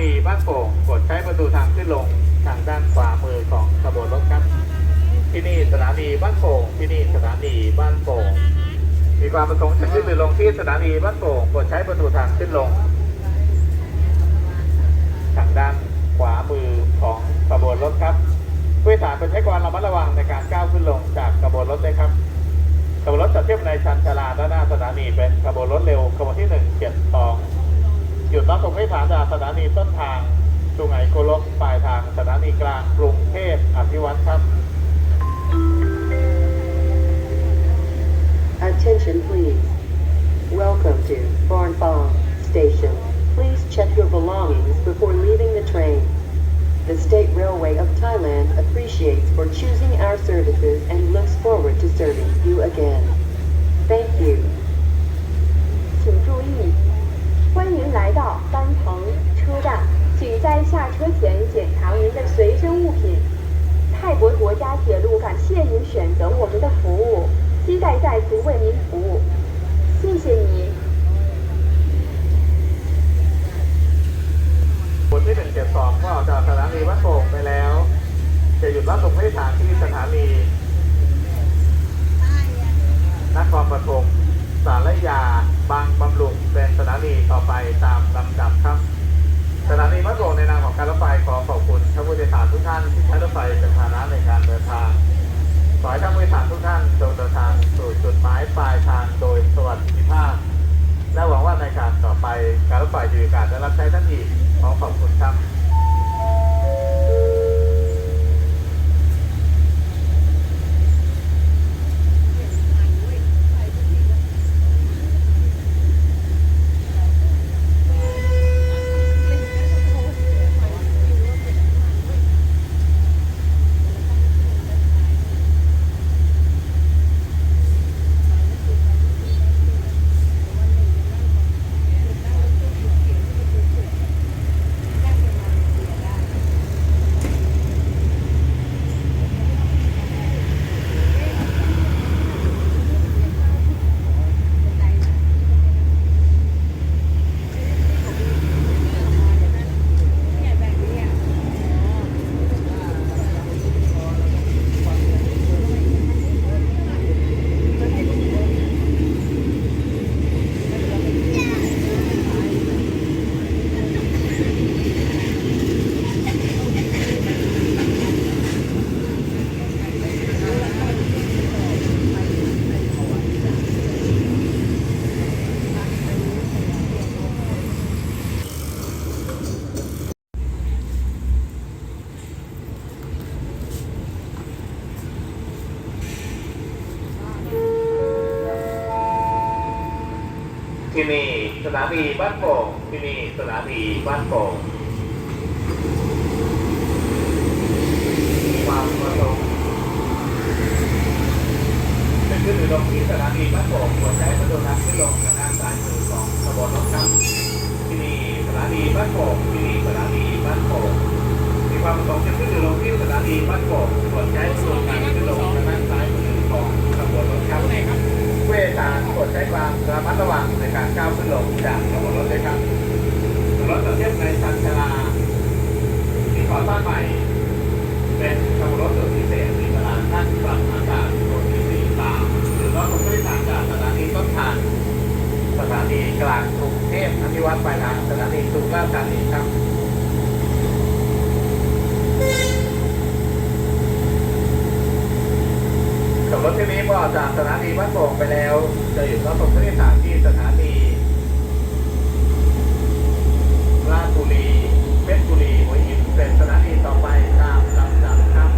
นีบ้านโป่งกดใช้ประตูทางขึ้นลงทางด้านขวามือของขบวนรถครับ ที่นี่สถานีบ้านโป่งที่นี่สถานีบ้านโป่งมีความประสงค์จะขึ้นหรือลงที่สถานีบ้านโป่งกดใช้ประตูทางขึ้นลง ทางด้านขวามือของขบวนรถครับผู้โดยสารเป็นใช้ความระมัดระวังในการก้าวขึ้นลงจากขบวนรถด้วยครับขบวนรถจะเทียบในชันชลาด้านหน้าสถานีเป็นขบวนรถเร็วขบวนที่หนึ่งเจ็ดสอง หยุดรับส่งผู้โดยสารจากสถานีต้นทางสุไหงโกลกปลายทางสถานีกลางกรุงเทพอภิวัตครับ Attention please. Welcome to Barnbong Station. Please check your belongings before leaving the train. The State Railway of Thailand appreciates for choosing our services and looks forward to serving you again. Thank you. บางบำรุงเป็นสถานีต่อไปตามลำดับครับ สถานีมัดโป่งในนามของการรถไฟขอขอบคุณท่านผู้โดยสารทุกท่านที่ใช้รถไฟเป็นพาหนะในการเดินทางขอให้ท่านผู้โดยสารทุกท่านจงเดินทางสู่จุดหมายปลายทางโดยสวัสดิภาพ และหวังว่าในการต่อไปการรถไฟจะมีการได้รับใช้ท่านอีกขอขอบคุณครับ ที่ นี่สถานีบ้านโป่งที่นี่สถานีบ้านโป่งความประสงค์จะขึ้นหรือลงที่สถานีบ้านโป่งควใช้ประตูทางขึ้นลงทางด้านซ้ายมือของขบวนรถครับที่นี่สถานีบ้านโป่งที่นี่สถานีบ้านโป่งมีความประสงค์จะขึ้นหรือลงที่สถานีบ้านโป่ง ที่วัดปลายทางสถานีสุราษฎร์ธานีครับขับรถที่นี้พอจากสถานีบ้านโป่งไปแล้ว จะหยุดรับส่งผู้โดยสารที่สถานีราชบุรีเพชรบุรีหัวหินเป็นสถานีต่อไปตามลำดับครับ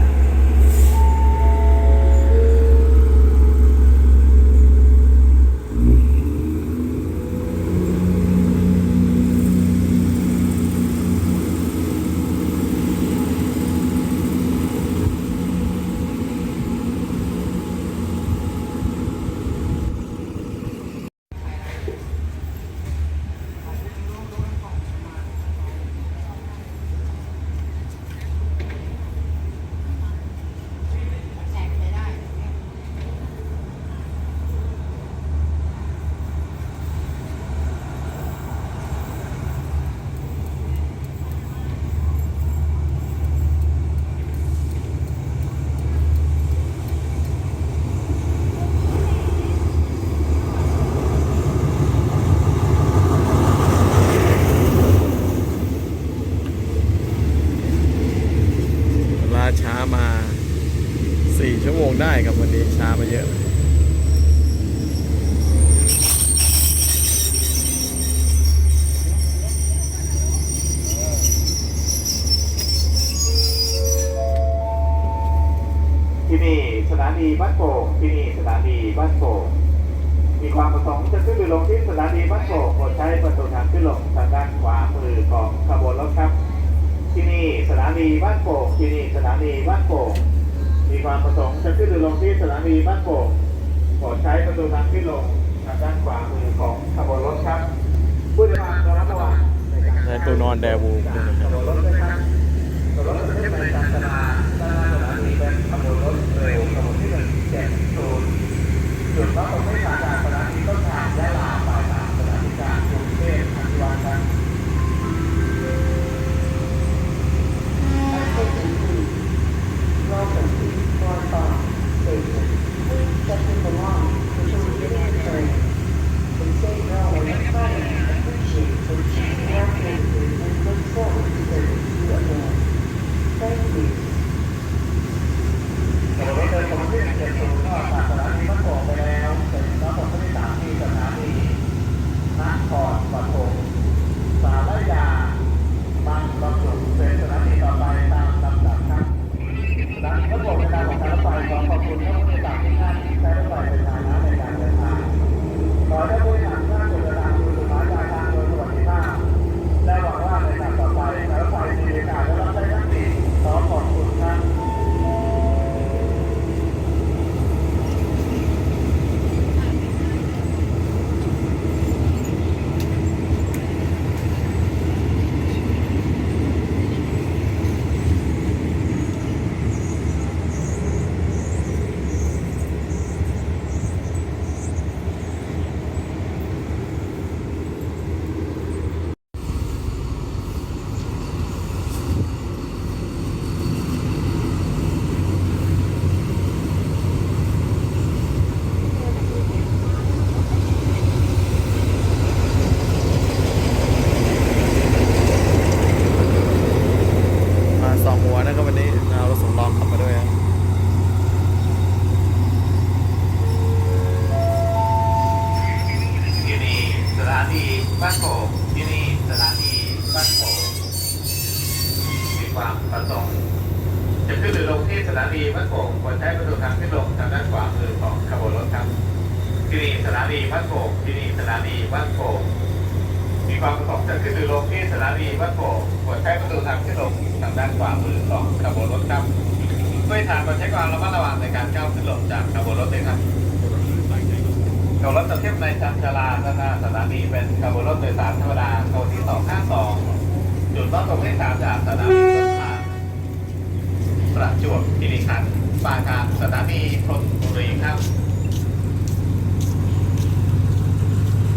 ข ช้า มาสี่ชั่วโมงได้ครับวันนี้ช้ามาเยอะเลยที่นี่สถานีบ้านโป่งที่นี่สถานีบ้านโป่งมีความประสงค์จะขึ้นหรือลงที่สถานีบ้านโป่งโปรดใช้ประตูทางขึ้นลงทางด้านขวามือของขบวนรถครับ ที่นี่สถานีบ้านโป่งที่นี่สถานีบ้านโป่งมีความประสงค์จะขึ้นหรือลงที่สถานีบ้านโป่งโปรดใช้ประตูทางขึ้นลงทางด้านขวามือของขบวนรถครับผู้โดยสารระมัดระวังในการใช้ตัวนอนแดวูด้วยนะขบวนรถด้วยครับขบวนรถประเภทในการจราด้านหน้าสถานีเป็นขบวนรถเร็วขบวนที่หนึ่งเจ็ดศูนย์จุดรับส่งผู้โดยสารจากสถานีต้นทางานโป่งควรใช้ประตูทางขึ้นลงทางด้านขวามือของขบวนรถครับ ที่นี่สถานีบ้านโป่งที่นี่สถานีบ้านโป่งมีความประสงค์จะขึ้นหรือลงที่สถานีบ้านโป่งควรใช้ประตูทางขึ้นลงทางด้านขวามือของขบวนรถครับด้วยทางควรใช้ความระมัดระวังในการก้าวขึ้นลงจากขบวนรถเลยครับขบวนรถจะเทียบในชานชาลาด้านหน้าสถานีเป็นขบวนรถโดยสารธรรมดาขบวนที่252จุดรับส่งผู้โดยสารจากสถานี ประจวบคีรีขันธ์ปาการสถานีธนบุรีครับ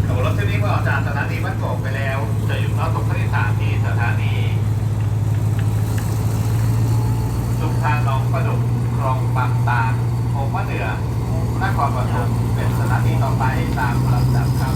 ขบวนรถเที่ยวนี้เมื่อออกจากสถานีบ้านโป่งไปแล้ว จะหยุดรับส่งผู้โดยสารที่สถานีสุพรรณหนองประดุกคลองบางตาลโอมะเหนือนครปฐมเป็นสถานีต่อไปตามลำดับครับ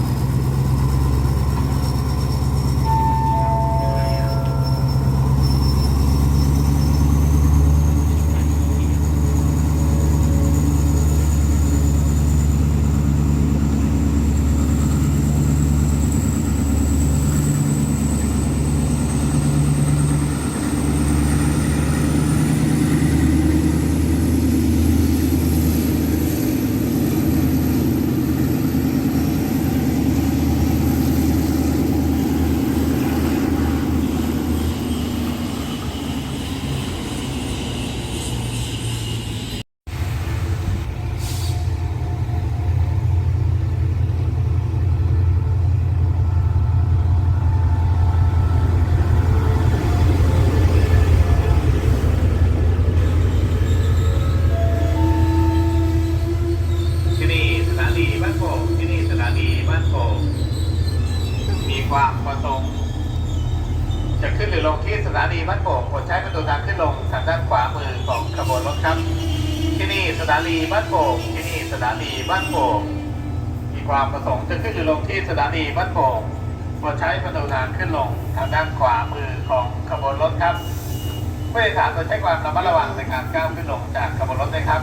ที่นี่สถานีบ้านโป่งที่นี่สถานีบ้านโป่งมีความประสงค์ จะขึ้นหรือลงที่สถานีบ้านโป่งโปรดใช้ประตูทางขึ้นลงทางด้านขวามือของขบวนรถครับ ที่นี่สถานีบ้านโป่งที่นี่สถานีบ้านโป่งมีความประสงค์จะขึ้นหรือลงที่สถานีบ้านโป่งโปรดใช้ประตูทางขึ้นลงทางด้านขวามือของขบวนรถครับผู้โดยสารต้องใช้ความระมัดระวังในการก้าวขึ้นลงจากขบวนรถนะครับ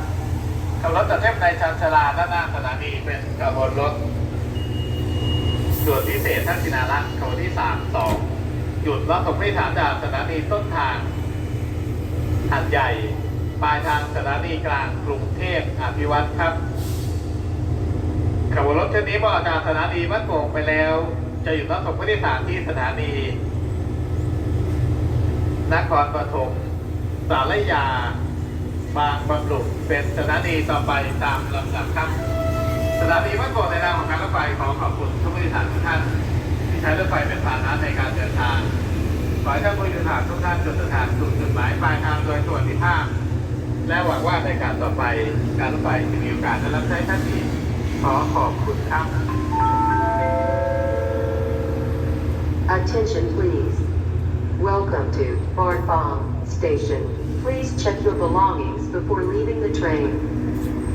ขบวนรถจะเทียบในชานชาลาด้านหน้าสถานีเป็นขบวนรถส่วนพิเศษทักษิณารักษ์ขบวนที่สามสอง หยุดรับส่งผู้โดยสารจากสถานีต้นทางหัดใหญ่ปลายทางสถานีกลางกรุงเทพอภิวัตรครับขบวนรถเช่นนี้พอออกจากสถานีบ้านโป่งไปแล้ว จะหยุดรับส่งผู้โดยสารที่สถานี นครปฐมสารยา บางบำรุงเป็นสถานีต่อไปตามลำดับครับ สถานีบ้านโป่งในนามของการรถไฟขอขอบคุณทุกผู้โดยสารทุกท่าน ช้รถไฟเป็นพาหนะในการเดินทาง ขอให้ท่านผู้โดยสารทุกท่านจนเดินทางสู่จุดหมายปลายทางโดยสวัสดิภาพ และหวังว่าในการต่อไปการรถไฟจะมีโอกาสได้รับใช้ท่านอีกขอขอบคุณครับ Attention please. Welcome to Barnbong Station. Please check your belongings before leaving the train.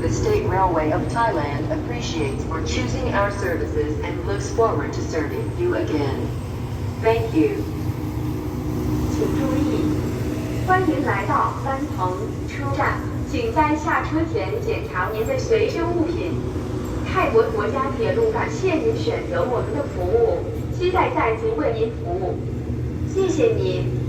The State Railway of Thailand appreciates for choosing our services and looks forward to serving you again. Thank you. 请注意，欢迎来到三鹏车站，请在下车前检查您的随身物品。泰国国家铁路感谢您选择我们的服务，期待再次为您服务。谢谢您。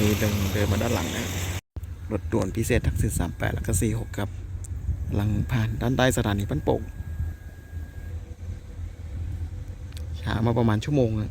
มีเดินเดินมาด้านหลังนะรถด่วนพิเศษทักษิณสามแปดแล้วก็สี่หกครับกำลังผ่านด้านใต้สถานีปั้นโป่งช้ามาประมาณชั่วโมงนะ